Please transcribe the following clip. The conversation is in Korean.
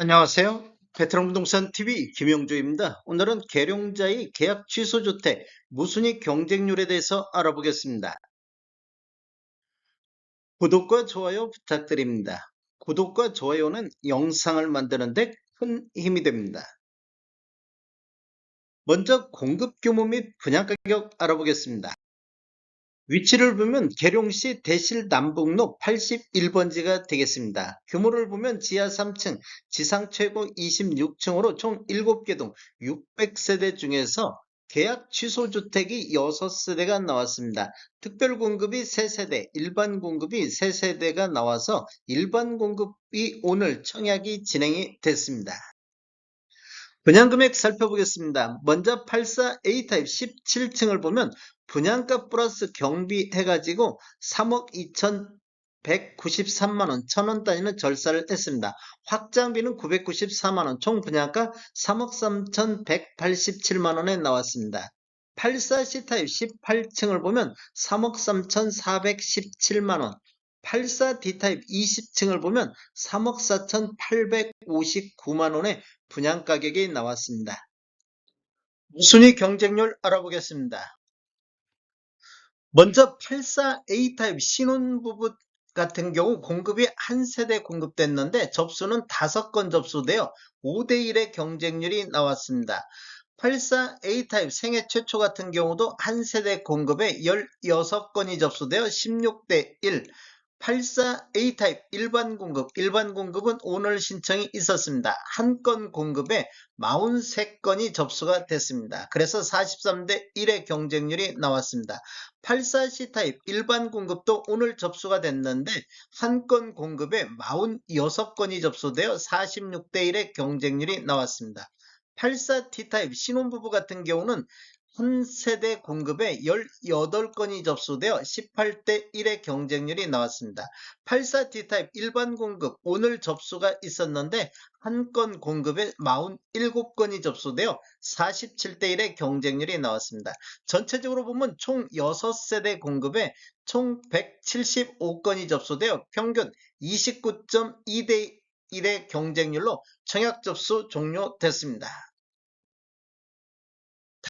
안녕하세요. 베트남 부동산 TV 김영주입니다. 오늘은 계룡자의 계약 취소 주택 무순위 경쟁률에 대해서 알아보겠습니다. 구독과 좋아요 부탁드립니다. 구독과 좋아요는 영상을 만드는데 큰 힘이 됩니다. 먼저 공급 규모 및 분양 가격 알아보겠습니다. 위치를 보면 계룡시 대실 남북로 81번지가 되겠습니다. 규모를 보면 지하 3층, 지상 최고 26층으로 총 7개 동 600세대 중에서 계약 취소 주택이 6세대가 나왔습니다. 특별 공급이 3세대, 일반 공급이 3세대가 나와서 일반 공급이 오늘 청약이 진행이 됐습니다. 분양금액 살펴보겠습니다. 먼저 84A 타입 17층을 보면 분양가 플러스 경비 해가지고 3억 2,193만원, 1,000원 단위는 절사를 했습니다. 확장비는 994만원, 총 분양가 3억 3,187만원에 나왔습니다. 84C 타입 18층을 보면 3억 3,417만원, 84D 타입 20층을 보면 3억 4,859만원의 분양 가격이 나왔습니다. 순위 경쟁률 알아보겠습니다. 먼저 84A 타입 신혼부부 같은 경우 공급이 한 세대 공급됐는데 접수는 5건 접수되어 5대1의 경쟁률이 나왔습니다. 84A 타입 생애 최초 같은 경우도 한 세대 공급에 16건이 접수되어 16대 1. 84A 타입 일반 공급, 일반 공급은 오늘 신청이 있었습니다. 한 건 공급에 43건이 접수가 됐습니다. 그래서 43대 1의 경쟁률이 나왔습니다. 84C 타입 일반 공급도 오늘 접수가 됐는데 한 건 공급에 46건이 접수되어 46대 1의 경쟁률이 나왔습니다. 84T 타입 신혼부부 같은 경우는 한 세대 공급에 18건이 접수되어 18대 1의 경쟁률이 나왔습니다. 84T 타입 일반 공급 오늘 접수가 있었는데 한 건 공급에 47건이 접수되어 47대 1의 경쟁률이 나왔습니다. 전체적으로 보면 총 6세대 공급에 총 175건이 접수되어 평균 29.2대 1의 경쟁률로 청약 접수 종료됐습니다.